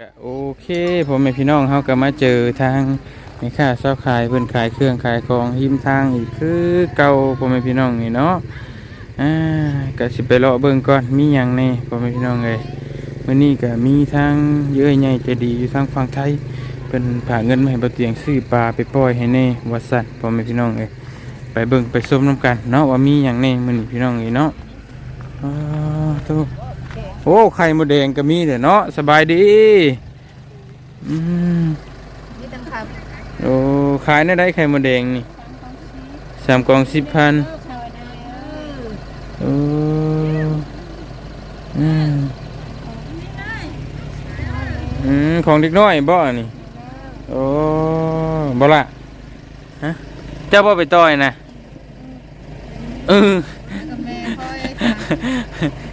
ก็โอเคผมแม่พี่น้องเฮาก็มาเจอทางแม่ค้าเช้าขายเพิ่อนขายเครื่องขายของหิมทางอีกคือเก่าผมแม่พี่น้องนี่เนาะอ่าก็สิไปเลาะเบิ่งก่อนมีหยังแน่ผมแม่พี่น้องเอ้ยมื้อนี้ก็มีทางเยอะใหญ่ใจดีอยู่ทางฝั่งไทยเพิ่นฝาเงินมาให้บ่เตียงซื้อปลาไปปล่อยให้แน่ว่าซั่นผมแม่พี่น้องเอ้ยไปเบิ่งไปชมนํกันเนาะว่ามีหยังแน่มื้อนี้พี่น้องเอ้ยเนาะอ่าโต โอ้ไข่มดแดงก็มีเด้อเนาะสบายดีอืมนี่ตั้งครับโอ้ขายในได้ไข่มดแดงนี่สามกล่องสิบพันโอ้อืมอืมของเด็กน้อยบ่อันนี่โอ้บ่ละฮะเจ้าบ่ไปต่อยนะเออกับแม่ค่อย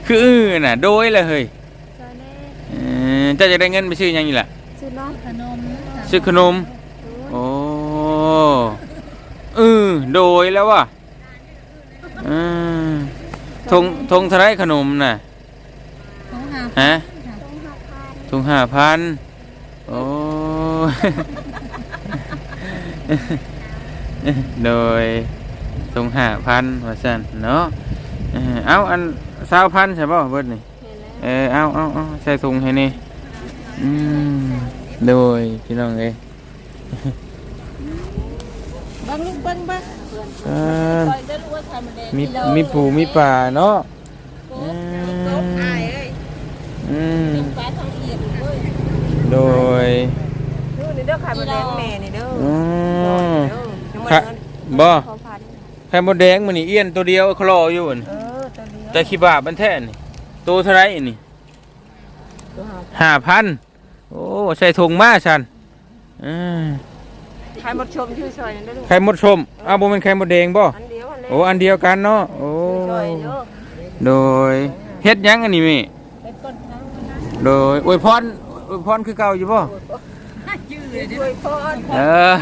คืออื้อน่ะ โดยเลยเฮ้ยซอยแน่เออเจ้าจะได้เงินไปซื้อหยังอีกล่ะซื้อน้องขนมซื้อขนม โอ้เออโดยแล้วว่ะอืมทงทงเทลายขนมน่ะต้องหาฮะทงห้าพัน โอ้ โดยทงห้าพันว่าสั่นเนาะเออเอาอัน สาวพันใช่ป่ะเบิดนี่เออเอาเอาเอาใส่ถุงให้นี่อืมโดยพี่น้องเอ้ยบังลูกเบิ้งบ้างเออคอยได้รู้ว่าทำมันแดงมีมีปูมีป่าเนาะโก๊กโก๊กอายเอ้ยอืมปลาทองเอียดเว้ยโดยดูนี่เด้อไข่มดแดงแม่นี่เด้ออืมเด้อยังบ่ค่ะได้เงินบ่พอพันไข่มดแดงมันนี่เอี้ยนตัวเดียวคลออยู่อั่นเออตอนนี้ แต่ขี้บาปมันแท้นี่ตัวเท่าไหรนี่ตัวหาห้าพันโอ้ใส่ถุงมาฉันอืมไข่มดชมชื่อซอยนั่นเด้อลูกไข่มดชมอ้าวบ่เป็นไข่มดแดงบ่อันเดียวอันแรกโอ้อันเดียวกันเนาะโอ้ซอยเด้อโดยเฮ็ดหยังอันนี้แม่เป็นก้นเท้าโดยอวยพรอวยพรคือเก่าอยู่ป่ะชื่อเลยช่วยพ่อเออ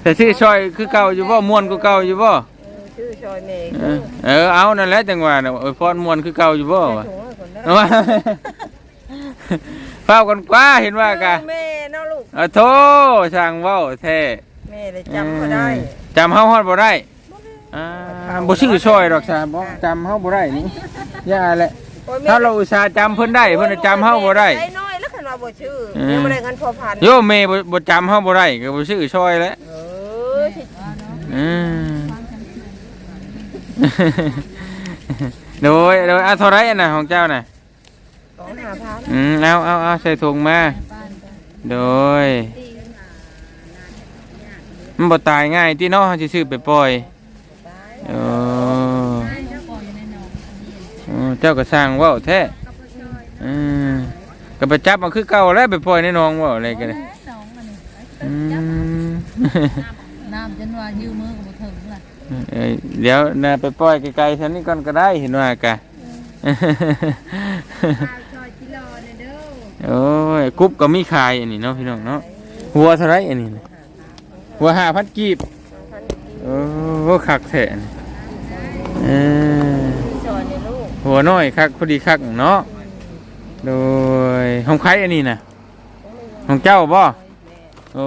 แต่ชื่อชอยคือเก่าอยู่ป่ะมวนคือเก่าอยู่ป่ะชื่อ ซอยแม่เออเออเอานั่นแหละจังหวะน่ะอวยพรมวนคือเก่าอยู่ป่ะวะถุงให้คนเด้อเอาว่าเฝ้ากันกว่าเห็นว่ากะแม่เนาะลูกอะโธ่ช่างเว้าแท้แม่เลยจำบ่ได้จำเฮาฮอดบ่ได้อ่าบ่ชื่อชอยดอกซะบ่จำเฮาบ่ได้นี่ย่าแหละ โอ้ยแม่ถ้าเราอุตส่าห์จำเพิ่นได้เพิ่นน่ะจำเฮาบ่ได้ ใจน้อยแล้วคันว่าบ่ชื่อเออ ยังบ่ได้เงินพอพันโยมเมย์บ่บ่จำเฮาบ่ได้ก็บ่ชื่อชอยแล้วเออสิอืม โดยโดยเอาเท่าไรอันน่ะของเจ้าน่ะสองหาพันอืมเอาเอาเอาใส่ถุงมาโดยมันบ่ตายง่ายที่เนาะสิซื้อไปปล่อยโอ้เจ้าก็สร้างว้าแท้อืมก็ไปจับมาคือเก่าแล้วไปปล่อยในหนองว้าอะไรกันเลยน้ำจนว่ายืมมือกับ เอ้ยเดี๋ยวนะไปปล่อยไกลๆฉันนี่ก่อนก็ได้เห็นว่ากะซอยกิโลเลยเด้อโอ้ยกรุ๊บก็มีขายอันนี้เนาะพี่น้องเนาะหัวเท่าไรอันนี้น่ะหัวห้าพันกีบโอ้โหคักแท้นี่เออซอยนี่ลูกหัวน้อยคักพอดีคักเนาะโดยของใครอันนี้น่ะของเจ้าบ่โอ้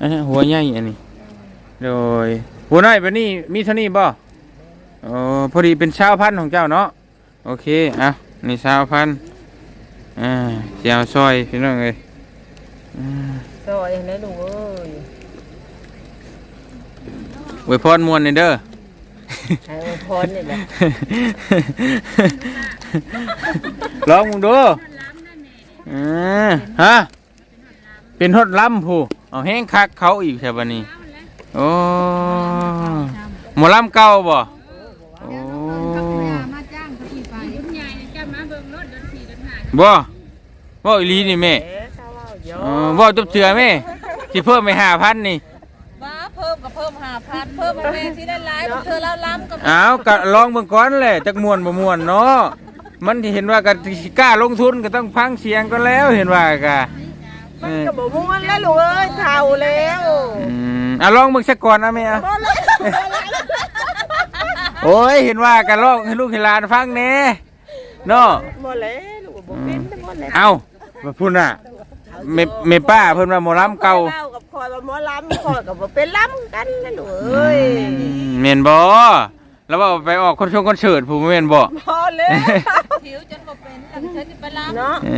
อันนี้หัวใหญ่อันนี้โดย หัวน้อยแบบนี้มีเท่านี้บ่โอ้พอดีเป็นชาวพันธุ์ของเจ้าเนาะ โอเค อะ นี่ชาวพันธุ์อ่าเสียวซอยพี่น้องเอ้ยอืมซอยให้ลูกเอ้ยอวยพรมวนนี่เด้อให้อวยพรนี่แหละลองมึงดูอ่าฮะ เป็นฮดล้ำผู้เอาแห้งคักเขาอีกใช่ปะนี่โอ้ หมอลำเก่าบ่โอ้มาจ้างเขาที่ไปรุ่นใหญ่จ้ามาเบิ่งรถเดินสี่เดินห้าบ่บ่อีหลีนี่แม่เอ๊ะถ้าว่าเยอะเออบ่จบเจือแม่สิเพิ่มไปห้าพันนี่บ้าเพิ่มก็เพิ่มห้าพันเพิ่มมาแม่ที่ได้หลายเธอแล้วล้ำกับอ้าวก็ลองเบิ่งก่อนแหละจักม่วนบ่ม่วนเนาะมันที่เห็นว่าก็สิกล้าลงทุนก็ต้องพังเสียงก็แล้วเห็นว่ากะเออก็บ่ม่วนแล้วลูกเอ้ยเฒ่าแล้วอืมอะลองเบิ่งสักก่อนนะแม่อะบ่เลย โอ้ยเห็นว่ากันลองให้ลูกให้หลานฟังแหน่เนาะบ่เลยลูกบ่เป็นแต่บ่เลยเอ้ามาพูดน่ะเมเมป้าเพิ่นว่าหมอลำเก่าเล่ากับคอยว่าหมอลำคอยกับว่าเป็นลำกันนะลูกเอ้ยเมนบ่แล้วว่าไปออกคอนเสิร์ตคอนเสิร์ตผู้แม่นบ่พอเลยผิวจนบ่เป็นแล้วฉันจะไปล้ำเนาะเอ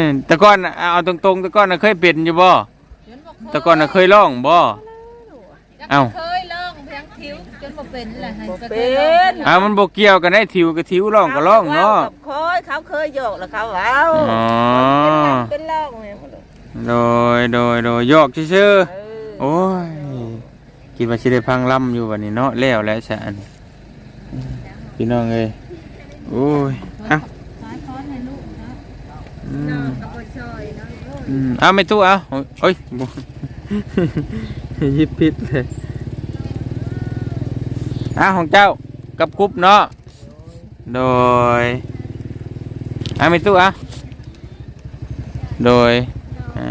อแต่ก่อนน่ะเอาตรงๆแต่ก่อนน่ะเคยเป็นอยู่บ่จนบ่เคยแต่ก่อนน่ะเคยร้องบ่เอ้าเคย บ่เป็นแหละให้บ่ก็เป็คยลองนอ้าวมันบ่เกี่ยวกันได้ทิวกับทิวร้องก็ร้องเนาะกับคอยเขาเคยโยกแล้วเขาเอาอ๋อเป็นร่องเนี่ยโดยโดยโดยยอกซื่อเอๆอโอ้ยคิดว่าสิได้พังล่ำอยู่วันนี้เนาะแล้วแล้วซะอันพี่น้องเอ้ยโอ้ยเอ้าสายค้อนให้ลูกนะอืมกับบ่ช่อยเนาะอืมเอาไม่ตู้เอาโอ้ยบ่ยิบพิษเลย อะของเจ้ากับกรุ๊ปเนาะโดยเอาไม่ตู้เอาโดยอ่า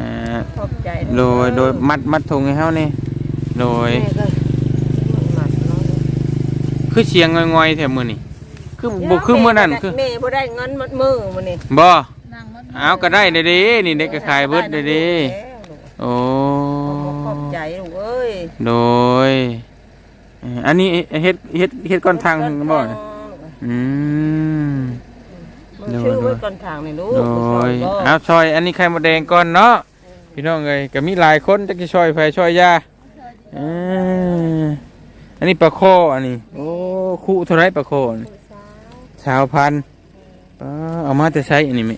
ขอบใจโดยโดยมัดมัดถุงให้เฮานี่โดย แม่ก็มันหมัดเนาะคือเสียงงอยๆแถวมือนี่คือบ่คือมื้อนั้นคือแม่บ่ได้เงินมัดมือมื้อนี้บ่นั่งมันเอาก็ได้เด้เด้นี่เด็กก็ขายเบิดเด้เด้โอ้ขอบใจลูกเอ้ย โดยเอ่ออันนี้เฮ็ดเฮ็ดเฮ็ดก้อนทางบ่เนี่ยอืมมึงชื่อไว้ก่อนทางนี่ลูกโดยบ่เอาซอยอันนี้ไข่มดแดงก่อนเนาะพี่น้องเอ้ยก็มีหลายคนจักสิซอยไฟซอยยาเอ่ออันนี้ปลาโคอันนี้ โอ้คู่เท่าไรปลาโคนี่ชาวพันธุ์เออเอามาแต่ใช้อันนี้ไหม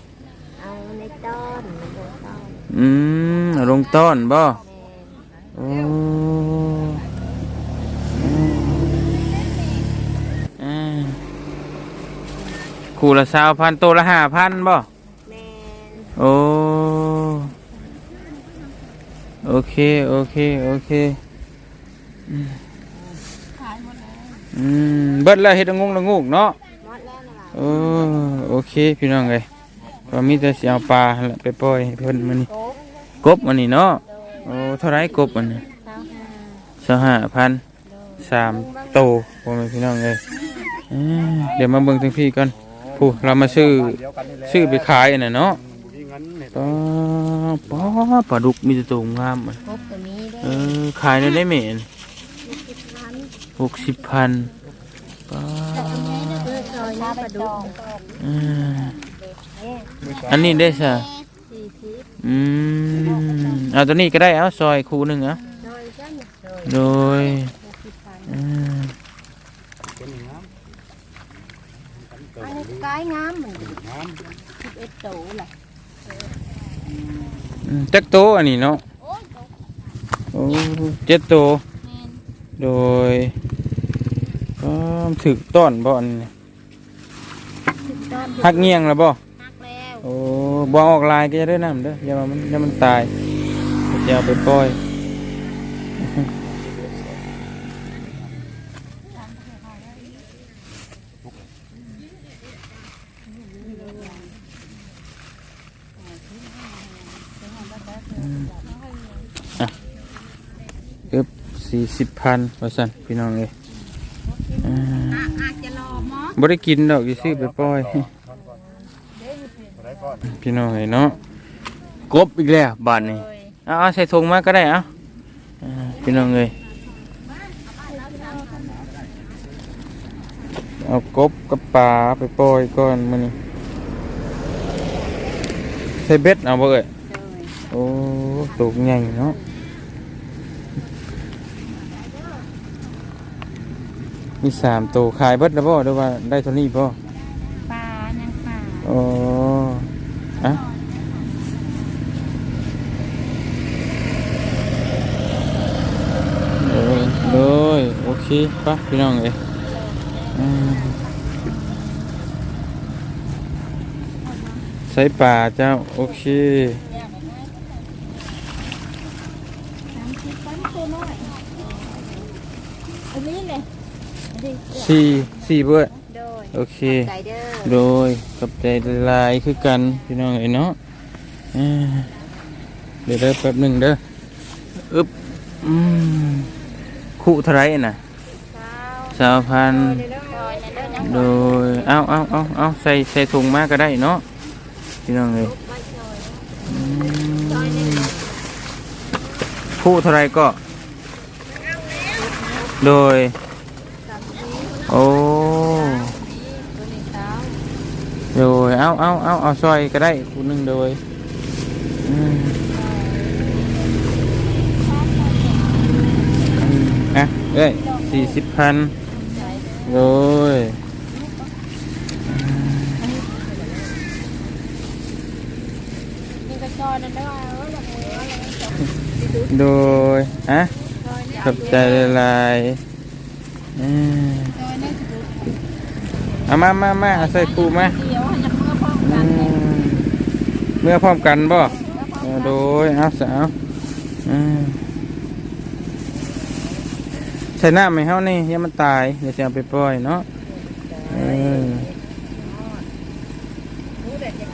เอาในต้นในต้นอืมเอาลงต้อนบ่โอ้อ่า คู่ละสาวพันตัวละห้าพันบ่แม่โอ้โอเคโอเคโอเคอืมอืมเบิดแล้วเฮ็ดละงงละงูกเนาะหมดแล้วนะล่ะโอ้โอเคพี่น้องเอ้ยก็มีแต่สิเอาปลาหั่นแหละไปปล่อยให้เพิ่นมื้อนี้ โต๊ะกบอันนี้เนาะโอ้เท่าไรกบอันนี้เช้าห้าสหพันสามโตพ่อแม่พี่น้องเอ้ยเอ้ยเดี๋ยวมาเบิ่งทางพี่ก่อน ผู้เรามาซื้อซื้อไปขายอันน่ะเนาะปลาปลาปลาดุกมีแต่ตัวงามอะครบตัวนี้ได้เออขายได้ได้ไหมนพันหกสิบพันปลาเพื่อซอยน้ำปลาดุกอ่าอันนี้ได้สะสี่สิบอืมเอาตัวนี้ก็ได้เอาซอยคูหนึ่งเอาซอยจ้ะเนี่ยซอยโดยหกสิบพันอ่า อันนี้กายงามเหมือนสิบเอ็ดโตแหละอืมจักโตอันนี้เนาะโอ้เจ็ดโต โดยก็ถึกต้อนบ่อนนี้สิบต้นหักเงียงแล้วบ่หักแล้วโอ้บ่ออกลายก็จะได้น้ำเด้ออย่ามามันอย่ามันตายจะเอาไปปล่อย เกือบ สี่สิบพันว่าสันพี่น้องเลยอ่าอาจจะรอหมอบ่ได้กินดอกยี่ซื้อไปปล่อย พี่น้องเลยเนาะกบอีกแล้วบาทนี้เอาเอาใส่ถุงมาก็ได้เอาอ่าพี่น้องเลยเอากบกับปลาไปปล่อยก่อนมื้อนี้ใส่เบ็ดเอาบ่เอ่ยโอ้ตูกใหญ่เนาะ มีสามตัวขายเบิดแล้วบ่หรือว่าได้เท่านี้บ่ปลายังปลาอ๋ออะเลยเลยโอเคปะพี่น้องเอ้ยอืมใส่ป่าเจ้า โอเค อันนี้เลย สี่สี่เบิดโดยโอเค ใจเด้อโดยกับใจลายคือกันพี่น้องไอ้เนาะอ่าเดี๋ยวเด้อแป๊บหนึ่งเด้ออึบอืมคู่เท่าไหรน่ะเช้าสาวพันซอยในเด้อนะโดยเอาเอาเอาเอาใส่ใส่ถุงมาก็ได้เนาะพี่น้องเลยอืมคู่เท่าไรก็ โดย โอ้ตัวนี้เช้าโดยเอาเอาเอาเอาซอยก็ได้คู่หนึงโดยอะเอ้ยสี่สิบพันโดยนี่ก็จอยนั่นได้ว่าเออแบบนี้อะไรโดยฮะจอยเนี่ยขอบใจหลาย อืมจอยเนี่ยสิบุเอามามามาเอาใส่ปูมาเดี๋ยวให้ยังเมื่อพร้อมอืกันมเมื่อพร้อมกันบ่เออโดยเอาสาวอืมใส่น้ำไหมเฮานี่อยังมันตายเดี๋ยวจะเอาไปปล่อยเนาะเออ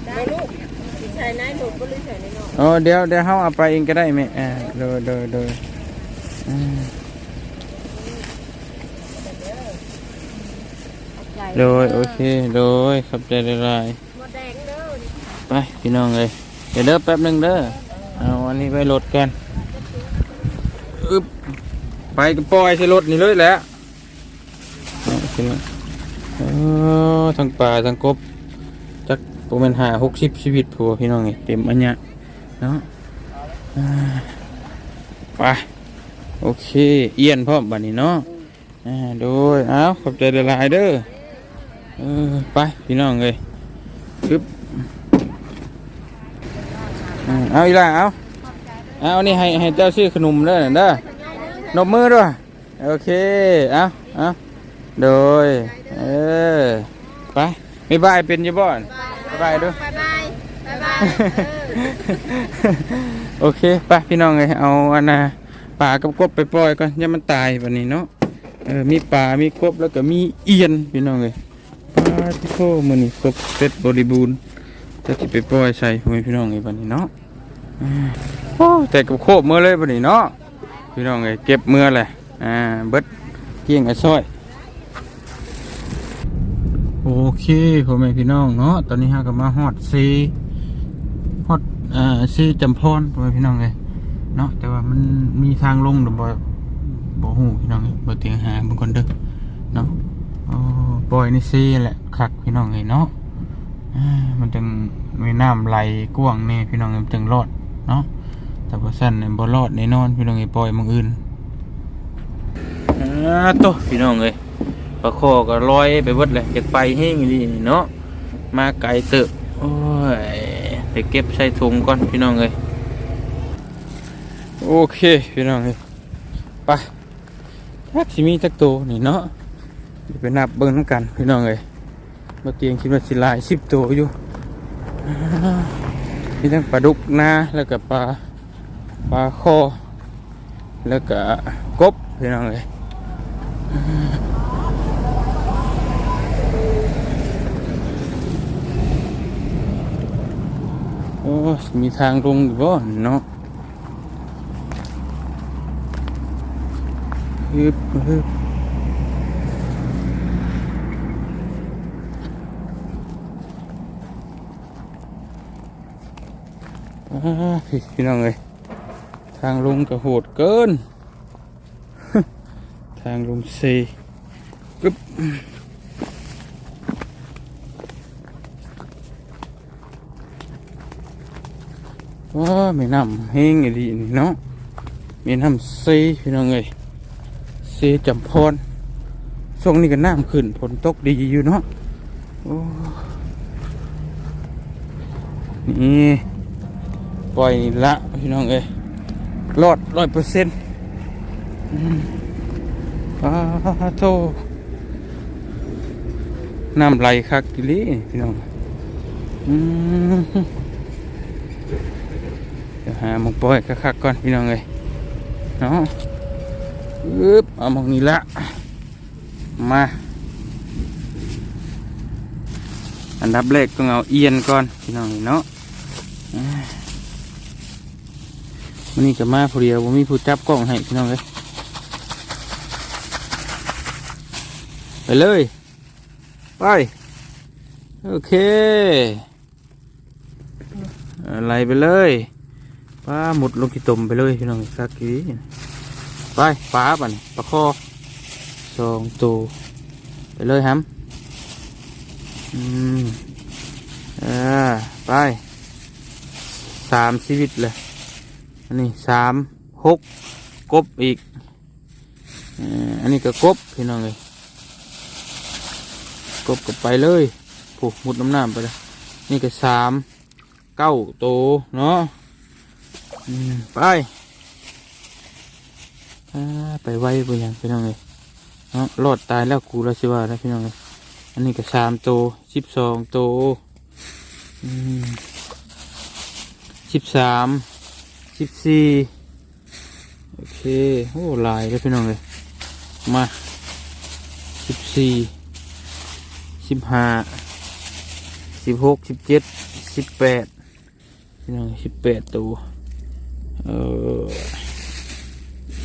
ได้ลูกใส่ในหนูก็เลยใส่ในนอกอ๋อเดี๋ยวเดี๋ยวเฮาเอาไปเองก็ได้แม่อ่าโดยโดยโดยอืม โดยโอเคโดยขอบใจหลายๆมดแดงเด้อไปพี่น้องเลยเดี๋ยวเด้อแป๊บหนึงเด้อเอาอันนี้ไปรถกันอึบไปก็ปล่อยใส่รถนี่เลยแหละเอาขึ้นมาเออทั้งป่าทั้งกบจักประมาณหาหกสิบชีวิตผัวพี่น้องนี่เต็มอันเนี้ยเนาะอ่าไปโอเค เอียนพร้อมบัดนี้เนาะอ่าโดย เอาขอบใจหลายๆเด้อ เออไปพี่น้องเลยอึบอืมเอาอีหล่ะเอาเอานี่ให้ให้เจ้าซื้อขนมเด้อน่ะเด้อนบมือด้วยโอเคเอาเอาโดยเออไปไม่บายเป็นอยี่บ่อนบ๊ายบายด้วยบายบายบายบายโอเคไปพี่น้องเลยเอาอันน่ะปลากับกบไปปล่อยก่อนอย่ามันตายวันนี้เนาะเออมีปลามีกบแล้วก็มีเอียนพี่น้องเลยปลา ที่โคมือนี่ครบเสร็จบริบูรณ์จะสิไปปล่อยใส่พ่อแม่พี่น้องเลยวันนี้เนาะโอ้แต่กับโคบเมื่อเลยปนี้เนาะพี่น้องเอ้เก็บเมื่อเลยอ่าเบิดเกี่ยงไอ้ซ้อยโอเคพ่อแม่พี่น้องเนาะตอนนี้ฮะก็มาฮอดซีฮอดอ่าซีจำพรพ่อแม่พี่น้องเลยเนาะแต่ว่ามันมีทางลงหรือบ่บ่ฮู้พี่น้องเอ้ยบ่เตียงหาบางคนเด้อเนาะโอ้ปล่อยในซีแหละ คักพี่น้องเอ้ยเนาะมันจึงมีน้ำไหลกว้างแน่พี่น้องมันจึงรอดเนาะแต่ว่าสั้นเนี่ยบ่รอดแน่นอนพี่น้องไอ้ปล่อยมึงอื่นอ่าโตพี่น้องเอ้ยปลาคอก็ลอยไปเบิดเลยอยากไปแห้งดีนี่เนาะมาไกลเติบโอ้ยไปเก็บใส่ถุงก่อนพี่น้องเอ้ยโอเคพี่น้องเอ้ยไปทักสิมีจักโตวนี่เนาะไปนับเบิ่งน้ำกันพี่น้องเอ้ย มาเตียงคิดว่าสิลายสิบตัวอยู่มีทั้งปลาดุกนาแล้วก็ปลาปลาคอแล้วก็กบพี่น้องเลยโอ้มีทางลงอยู่บ่เนาะฮึบฮึบ พี่พี่น้องเลยทางลงก็โหดเกิน ทางลงเซกึบว้าไม่น้ำแห้งอีดีนี่เนาะมีน้ำเซพี่น้องเลยเซจำพรช่วงนี้ก็น้ำขึ้นฝนตกดีอยู่เนาะนี่ ปล่อยนี่ละพี่น้องเอ้ยรอดร้อยเปอร์เซ็นต์อ้าโทน้ำไหลคักกิลีพี่น้องเดี๋ยวหาหมองปล่อยคักๆก่อนพี่น้องเอ้ยเนาะอึบเอาหมองนี้ละมาอันดับแรกต้องเอาเอียนก่อนพี่น้องเนาะ วันนี้ก็มาผู้เดียวผมมีผู้จับกล้องให้พี่น้องเลยไปเลย ไป โอเคอ่าไหลไปเลยป้าหมุดลงที่ตมไปเลยพี่น้องสักกี้ไปปลาบัดนปลาคอสองตัวไปเลยฮัมอืมอ่าไปสามชีวิตเลย อันนี้สามหกกบอีกอันนี้ก็กบพี่น้องเลยกบก็ไปเลยผูกมุดน้ำน้ำไปเลยนี่ก็สามเก้าโตเนาะไปไปไวไปยังพี่น้องเลยเนาะรอดตายแล้วกูแล้วสิว่าแล้วพี่น้องเลยอันนี้ก็สามโตสิบสองโตสิบสาม สิบสี่โอเค โอ้ลายแล้พี่น้องเลย มาสิบสี่สิบห้าสิบหกสิบเจ็ดสิบแปดพี่น้องสิบแปดตัวเออ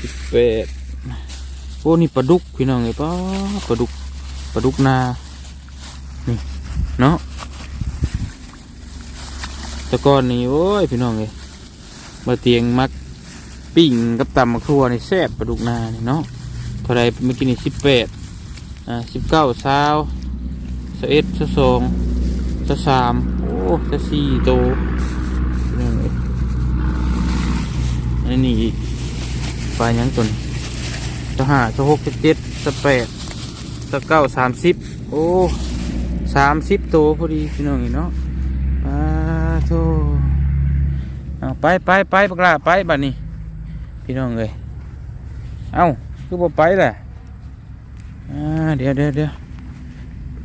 สิบแปดโอ้นี่ปลาดุกพี่น้องเลยป้าปลาดุกปลาดุกนานี่เนาะตะกอนนี่โอ้ยพี่น้องเลย มาเตียงมักปิ้งกับตำมะครัวในแซ่บปลาดุกนานี่เนาะเท่าไรเมื่อกี้นี่สิบแปดอ่าสิบเก้าสาวสเอ็ดสสองสสามโอ้สสี่โตวพี่น้องเลยอันนี้อีกปลายังตัวนี้สห้าสหกสเจ็ดสแปดสเก้าสามสิบโอ้สามสิบโตพอดีพี่น้องเห็นเนาะปลาโต เอาไปไปไปปลาไปบัดนี้ พี่น้องเลยเอาคือบ่ไปแหละเดี๋ยวเดี๋ยวเดี๋ยว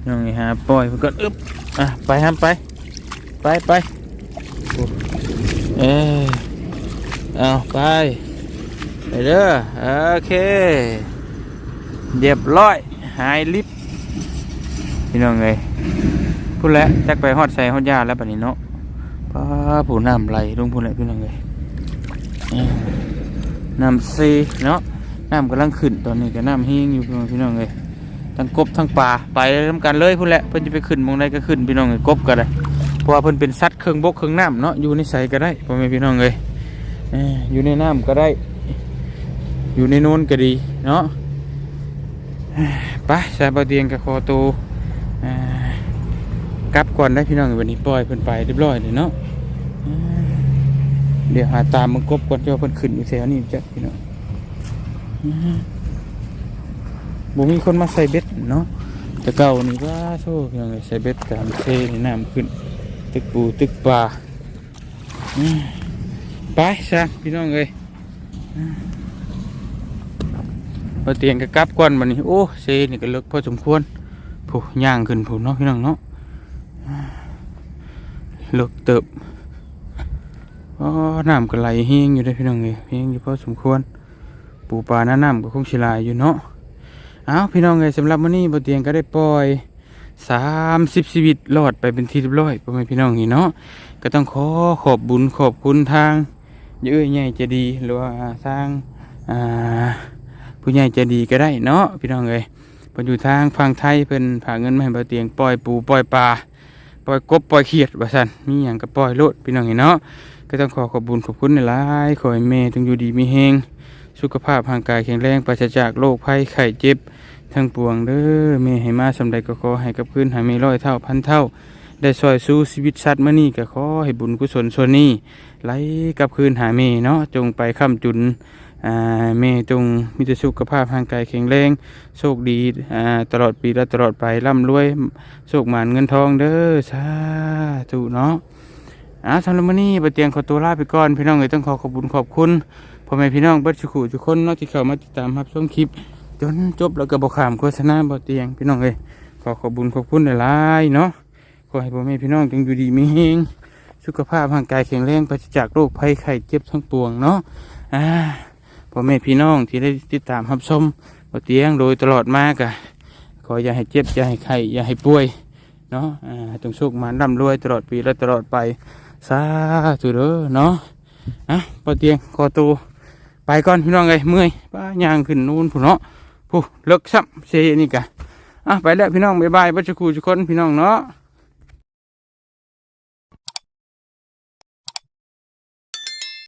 น้องนี่หาปล่อยมันก่อนอึ๊บอะไปห้ามไป ไปไปโอ้เอ้ยเอาไปไปเด้อโอเคเรียบร้อยหายลิฟพี่น้องเลยพูดแล้วจักไปฮอดใส่ฮอดยาแล้วปะนี้เนาะ ป้าผู้น้ำไหลลงพูดแล้วพี่น้องเลยน้ำซีเนาะน้ำกำลังขึ้นตอนนี้ก็น้ำเฮงอยู่พี่น้องพี่น้องเลยทั้งกบทั้งปลาไปทำกันเลยพูดแหล้วเพิ่นจะไปขึ้นมองใดก็ขึ้นพี่น้องเลยกบก็ได้เพราะว่าเพิ่นเป็นสัตว์เครื่องบกเครื่องน้ำเนาะอยู่ในใสก็ได้พ่อแม่พี่น้องเลยอยู่ในน้ำก็ได้ อยู่ในนู้นก็ดีเนาะไปสายบาเตียงกับคอตูอ่า กลับก่อนได้พี่น้องวันนี้ปล่อยเพิ่นไปเรียบร้อยเลยเนาะเดี๋ยวหาตามมังกบก่อนเจ้าเพิ่นขึ้นอยู่แถวนี้จ้ะพี่น้องบ่มีคนมาใส่เบ็ดเนาะแต่เก่านี่ว่าโซ่พี่น้องใส่เบ็ดตามเซนี่น้ำขึ้น ตึกปูตึกปลาไปซะพี่น้องเอ้ยพอเตียงก็กลับก่อนบัดนี้โอ้เซนี่ก็เลิกพอสมควรผู้ย่างขึ้นผู้เนาะพี่น้องเนาะ เลิกเติบอ๋อน้ำก็ไหลเฮงอยู่ได้พี่น้องเอ้ยเฮงอยู่พอสมควร ปูปลาหน้าน้ำก็คงสิลายอยู่เนาะเอาพี่น้องเอ้ยสำหรับมื้อนี้บ่เตียงก็ได้ปล่อยสามสิบชีวิตรอดไปเป็นที่เรียบร้อยพ่อแม่พี่น้องนี่เนาะก็ต้องขอขอบบุญขอบคุณทางเยอะใหญ่จะดีหรือว่าทางผู้ใหญ่จะดีก็ได้เนาะพี่น้องเอ้ยเพิ่นอยู่ทางฝั่งไทยเพิ่นฝาเงินมาให้บ่าเตียงปล่อยปูปล่อยปลาป ล่อยกบปล่อยเขียดว่าซั่นมีหยังก็ปล่อยโลดพี่น้องเห็นเนาะก็ต้องขอขอบุญขอบคุณในหลายขอให้แม่จงอยู่ดีมีแฮงสุขภาพร่างกายแข็งแรงปราศจากโรคภัยไข้เจ็บ ทั้งปวงเด้อแม่ให้มาสำใดก็ขอให้กับคืนให้มีร้อยเท่าพันเท่า ได้ซอยสู้ชีวิตสัตว์มื้อนี้ก็ขอให้บุญกุศลส่วนนี้ไหลกับคืนหาแม่เนาะจงไปค้ำจุน แม่จงมีแต่สุขภาพร่างกายแข็งแรงโชคดีตลอดปีและตลอดไปร่ำรวยโชคหมานเงินทองเด้อสาธุเนาะอ่าสำหรับมื้อนี้บ่เตียงขอตัวลาไปก่อนพี่น้องเอ้ยต้องขอขอบคุญขอบคุณพ่อแม่พี่น้องเบิดสุขุทุกคนเนาะที่เข้ามาติดตามรับชมคลิป จนจบแล้วก็บ่ข้ามโฆษณาบ่เตียงพี่น้องเอ้ยขอขอบคุญขอบคุณหลายๆเนาะขอให้พ่อแม่พี่น้องจงอยู่ดีมีแรงสุขภาพร่างกายแข็งแรงปราศจากโรคภัยไข้เจ็บทั้งปวงเนาะอ่า พ่อแม่พี่น้องที่ได้ติดตามรับชมบ่เตียงโดยตลอดมากอะขออย่าให้เจ็บอย่าให้ไข้อย่าให้ป่วยเนาะอ่าจงโชคมาร่ำรวยตลอดปีและตลอดไปสาธุเด้อเนาะอะบ่เตียงขอตัวไปก่อนพี่น้องเอ้ยเมื่อยป้าย่างขึ้นนู่นผู้เนาะผู้เลิกซ้ำเซนี่กะอะไปแล้วพี่น้องบ๊ายบายบัดสักครู่ทุกคนพี่น้องเนาะ